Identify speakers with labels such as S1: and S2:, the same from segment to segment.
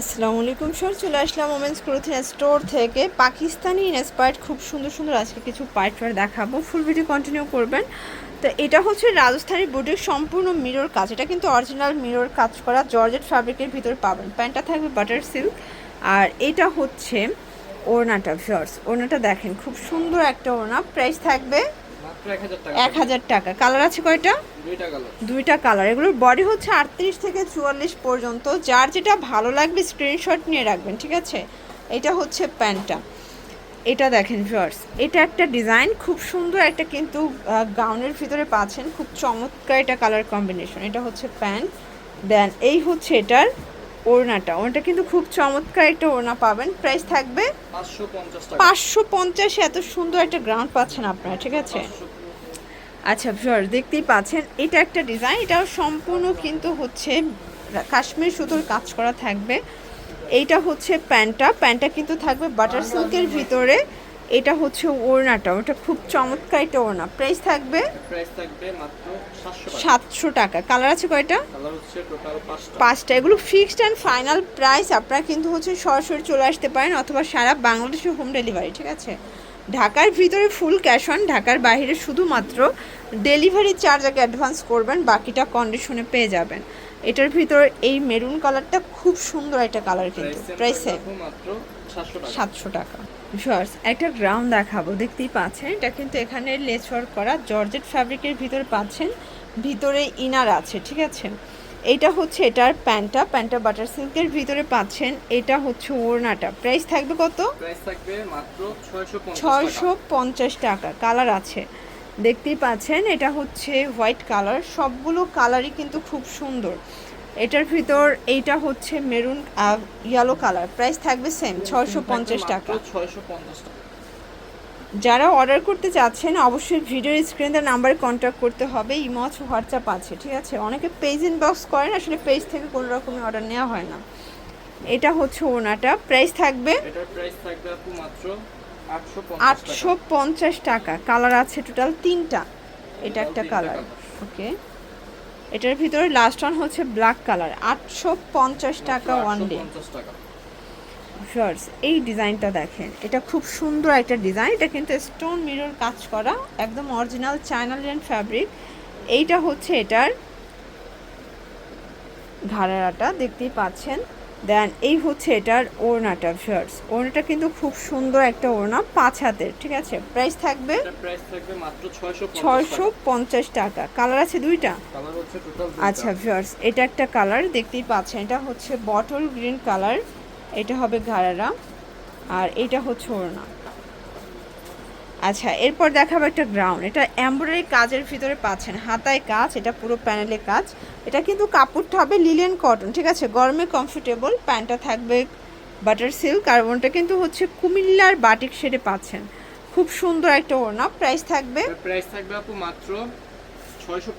S1: আসসালামু আলাইকুম স্যার চলে আসলাম ওমেন্স ক্লোথিং স্টোর থেকে। পাকিস্তানি ইন্সপায়ার্ড খুব সুন্দর সুন্দর আজকে কিছু পাইটওয়ার দেখাবো। ফুল ভিডিও কন্টিনিউ করবেন। তো এটা হচ্ছে রাজস্থানী বুটিক সম্পূর্ণ মিরর কাজ। এটা কিন্তু অরিজিনাল মিরর কাজ করা জর্জেট ফ্যাব্রিকের ভিতরে পাবেন। প্যান্টটা থাকবে বাটার সিল্ক আর এটা হচ্ছে ওড়নাটা ভিউয়ার্স ওড়নাটা দেখেন, খুব সুন্দর একটা ওড়না। প্রাইস থাকবে
S2: এক হাজার টাকা।
S1: কালার আছে কয়টা?
S2: দুইটা কালার।
S1: দুইটা কালার। এগুলোর বডি হচ্ছে আটত্রিশ থেকে চুয়াল্লিশ পর্যন্ত। যার যেটা ভালো লাগবে স্ক্রিনশট নিয়ে রাখবেন ঠিক আছে? এটা হচ্ছে প্যান্টটা। এটা দেখেন ভিউয়ার্স এটা একটা ডিজাইন খুব সুন্দর একটা কিন্তু গাউনের ভিতরে পাচ্ছেন। খুব চমৎকার এটা কালার কম্বিনেশন এটা হচ্ছে প্যান্ট। দেন এই হচ্ছে এটার ওড়নাটা ওড়নাটা কিন্তু খুব চমৎকার একটা ওড়না পাবেন। প্রাইস থাকবে
S2: পাঁচশো পঞ্চাশ
S1: এত সুন্দর একটা গ্রাউন্ড পাচ্ছেন আপনারা ঠিক আছে? আচ্ছা ভিউয়ার্স দেখতেই পাচ্ছেন এটা একটা ডিজাইন এটাও সম্পূর্ণ কিন্তু হচ্ছে কাশ্মীর সুতোর কাজ করা থাকবে। এইটা হচ্ছে প্যান্টটা প্যান্টটা কিন্তু থাকবে বাটার সিল্কের ভিতরে। এটা হচ্ছে ওড়নাটা ওটা খুব চমৎকার একটা ওড়না। প্রাইস থাকবে
S2: প্রাইস থাকবে মাত্র সাতশো টাকা।
S1: কালার আছে কয়টা?
S2: কালার হচ্ছে টোটাল পাঁচটা।
S1: পাঁচটা। এগুলো ফিক্সড অ্যান্ড ফাইনাল প্রাইস আপনারা কিন্তু হচ্ছে সরাসরি চলে আসতে পারেন অথবা সারা বাংলাদেশে হোম ডেলিভারি ঠিক আছে? ঢাকার ভিতরে ফুল ক্যাশ অন ঢাকার বাইরে শুধুমাত্র ডেলিভারি চার্জ আগে অ্যাডভান্স করবেন বাকিটা কন্ডিশনে পেয়ে যাবেন। এটার ভিতর এই মেরুন কালারটা খুব সুন্দর একটা কালার কিন্তু। প্রাইসে
S2: মাত্র সাতশো টাকা।
S1: শর্টস একটা গ্রাউন্ড দেখাবো দেখতেই পাচ্ছেন? এটা কিন্তু এখানে লেস ওয়ার্ক করা জর্জেট ফ্যাব্রিকের ভিতরে পাচ্ছেন ভিতরে ইনার আছে ঠিক আছে? এটা হচ্ছে এটার প্যান্টটা প্যান্টটা বাটার সিল্কের ভিতরে পাচ্ছেন এটা হচ্ছে ওড়নাটা। প্রাইস থাকবে কত?
S2: প্রাইস থাকবে মাত্র ছয়শো
S1: ছয়শো পঞ্চাশ টাকা কালার আছে। দেখতেই পাচ্ছেন এটা হচ্ছে হোয়াইট কালার। সবগুলো কালারই কিন্তু খুব সুন্দর। এটার ভিতর এইটা হচ্ছে মেরুন ইয়েলো কালার। প্রাইস থাকবে সেম ছয়শো পঞ্চাশ টাকা।
S2: ছয়শো পঞ্চাশ টাকা।
S1: যারা অর্ডার করতে চাচ্ছেন অবশ্যই ভিডিওর স্ক্রিনের নাম্বারে কন্ট্যাক্ট করতে হবে ইমো আছে হোয়াটসঅ্যাপ আছে ঠিক আছে? অনেকে পেজ ইনবক্স করেন আসলে পেজ থেকে কোনো রকমের অর্ডার নেওয়া হয় না। এটা হচ্ছে ওনাটা। প্রাইস থাকবে?
S2: এটার প্রাইস থাকবে মাত্র আটশো
S1: পঞ্চাশ টাকা। কালার আছে টোটাল তিনটা। এটা একটা কালার ওকে এটার ভিতরে লাস্ট ওয়ান হচ্ছে ব্ল্যাক কালার আটশো পঞ্চাশ টাকা ওয়ান ডে শর্টস এই ডিজাইনটা দেখেন। এটা খুব সুন্দর একটা ডিজাইন এটা কিন্তু স্টোন মিরর কাজ করা। একদম অরিজিনাল চায়না লিয়ান ফ্যাব্রিক এইটা হচ্ছে এটার ঘাড়াটা দেখতেই পাচ্ছেন। দেন এই হচ্ছে এটার ওড়নাটা ভিউয়ার্স। ওড়নাটা কিন্তু খুব সুন্দর একটা ওড়না পাঁচ হাতের ঠিক আছে? প্রাইস থাকবে
S2: প্রাইস থাকবে মাত্র ছয়শো
S1: ছয়শো পঞ্চাশ টাকা। কালার আছে দুইটা?
S2: কালার হচ্ছে টোটাল
S1: আচ্ছা ভিউয়ার্স এটা একটা কালার দেখতেই পাচ্ছেন এটা হচ্ছে বটল গ্রিন কালার এটা হবে ঘাড়ারা আর এটা হচ্ছে ওড়না। আচ্ছা এরপর দেখাবো একটা গ্রাউন্ড এটা এমব্রয়ডারি কাজের ভিতরে পাচ্ছেন। হাতায় কাজ এটা পুরো প্যানেলে কাজ। এটা কিন্তু কাপড়টা হবে লিলিয়ান কটন ঠিক আছে? গরমে কমফোর্টেবল প্যান্টটা থাকবে বাটার সিল্ক আর ওনটা কিন্তু হচ্ছে কুমিল্লার বাটিক শেডে পাচ্ছেন। খুব সুন্দর একটা ওড়না প্রাইস থাকবে
S2: প্রাইস থাকবে আপু মাত্র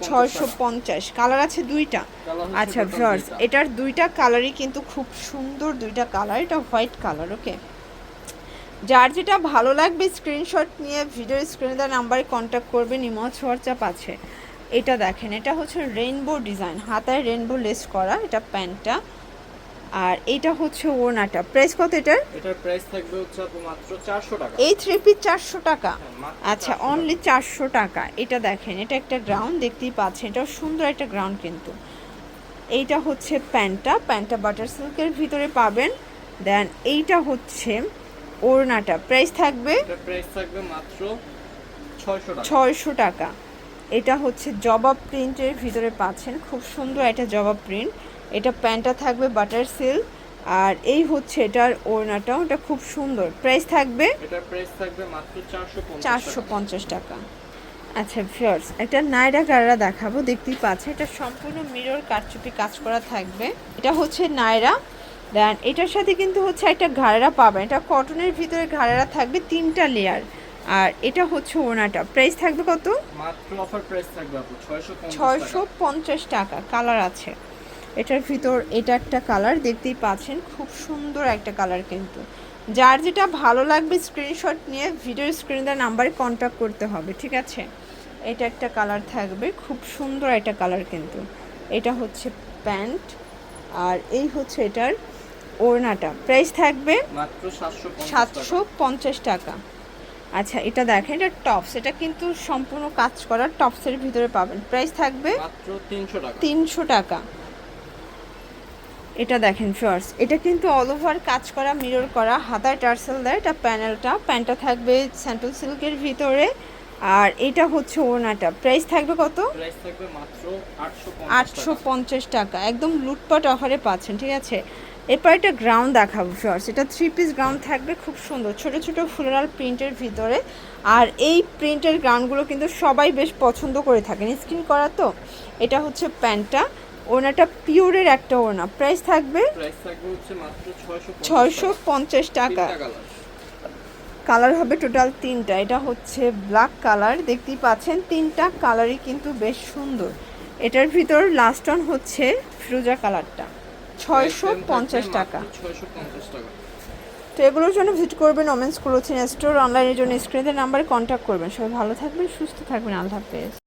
S2: ছয়শো
S1: পঞ্চাশ কালার আছে দুইটা। আচ্ছা ভিউয়ার্স এটার দুইটা কালারই কিন্তু খুব সুন্দর দুইটা কালার এটা হোয়াইট কালার ওকে যার যেটা ভালো লাগবে স্ক্রিনশট নিয়ে ভিডিও স্ক্রিনে দেওয়া নাম্বারে কন্ট্যাক্ট করবেন ইমজ হোয়াটসঅ্যাপ আছে। এটা দেখেন এটা হচ্ছে রেইনবো ডিজাইন হাতায় রেইনবো লেস করা এটা প্যান্টটা। আর এটা হচ্ছে ওড়নাটা। প্রাইস কত এটার?
S2: এটার প্রাইস থাকবে হচ্ছে মাত্র চারশো টাকা।
S1: এই থ্রি পিস চারশো টাকা?
S2: হ্যাঁ,
S1: আচ্ছা অনলি চারশো টাকা। এটা দেখেন এটা একটা গ্রাউন্ড দেখতেই পাচ্ছেন এটা সুন্দর একটা গ্রাউন্ড কিন্তু। এইটা হচ্ছে প্যান্টটা প্যান্টটা বাটার সিল্কের ভিতরে পাবেন। দেন এইটা হচ্ছে ওড়নাটা। প্রাইস থাকবে?
S2: প্রাইস থাকবে মাত্র ছয়শো টাকা।
S1: এটা হচ্ছে জবাব প্রিন্টের ভিতরে পাচ্ছেন। খুব সুন্দর একটা জবাব প্রিন্ট এটা প্যান্টটা থাকবে বাটার সিল্ক আর এই হচ্ছে এটার ওড়নাটা ওটা খুব সুন্দর। প্রাইস থাকবে?
S2: এটার প্রাইস থাকবে মাত্র চারশো
S1: চারশো পঞ্চাশ টাকা। আচ্ছা ফিয়ার্স একটা নাইরা গাড়া দেখাবো। দেখতেই পাচ্ছে এটা সম্পূর্ণ মিরর কারচুপি কাজ করা থাকবে। এটা হচ্ছে নাইরা। দেন এটার সাথে কিন্তু হচ্ছে একটা ঘাড়া পাবেন। এটা কটনের ভিতরে ঘাড়েরা থাকবে তিনটা লেয়ার আর এটা হচ্ছে ওনাটা প্রাইস থাকবে কত?
S2: মাত্র অফার প্রাইস থাকবে আপু ছয়শো
S1: ছয়শো পঞ্চাশ টাকা। কালার আছে। এটার ভিতর এটা একটা কালার দেখতেই পাচ্ছেন। খুব সুন্দর একটা কালার কিন্তু। যার যেটা ভালো লাগবে স্ক্রিনশট নিয়ে ভিডিওর স্ক্রিনে নাম্বারে কন্ট্যাক্ট করতে হবে ঠিক আছে? এটা একটা কালার থাকবে। খুব সুন্দর একটা কালার কিন্তু। এটা হচ্ছে প্যান্ট। আর এই হচ্ছে এটার ওড়নাটা। প্রাইস থাকবে
S2: সাতশো
S1: পঞ্চাশ টাকা। আচ্ছা এটা দেখেন এটা টপস এটা কিন্তু সম্পূর্ণ কাজ করা টপসের ভিতরে পাবেন। প্রাইস থাকবে
S2: তিনশো টাকা।
S1: এটা দেখেন ফার্স এটা কিন্তু অল ওভার কাজ করা মিরর করা হাতায় টার্সেল দেয়। এটা প্যানেলটা প্যান্টটা থাকবে স্যান্টল সিল্কের ভিতরে। আর এটা হচ্ছে ওড়নাটা। প্রাইস থাকবে কত?
S2: প্রাইস থাকবে মাত্র আটশো
S1: আটশো পঞ্চাশ টাকা। একদম লুটপাট অফারে পাচ্ছেন ঠিক আছে? এরপর একটা গ্রাউন্ড দেখাবো ফার্স এটা থ্রি পিস গ্রাউন্ড থাকবে খুব সুন্দর। ছোট ছোট ফ্লোরাল প্রিন্টের ভিতরে। আর এই প্রিন্টের গ্রাউন্ডগুলো কিন্তু সবাই বেশ পছন্দ করে থাকেন। স্ক্রিন করা তো? এটা হচ্ছে প্যান্টটা। ওনাটা পিওরের একটা ওনা প্রাইস থাকবে?
S2: ছয়শো
S1: পঞ্চাশ টাকা।
S2: কালার
S1: হবে টোটাল তিনটা। এটা হচ্ছে ব্ল্যাক কালার দেখতেই পাচ্ছেন তিনটা কালারই কিন্তু বেশ সুন্দর। এটার ভিতর লাস্ট অন হচ্ছে ফিরোজা কালারটা
S2: ছয়শো পঞ্চাশ টাকা।
S1: তো এগুলোর জন্য ভিজিট করবেন ওমেন্স ক্লোথিং স্টোর অনলাইনের জন্য স্ক্রিনের নাম্বারে কন্ট্যাক্ট করবেন। সবাই ভালো থাকবেন সুস্থ থাকবেন। আল্লাহ হাফেজ।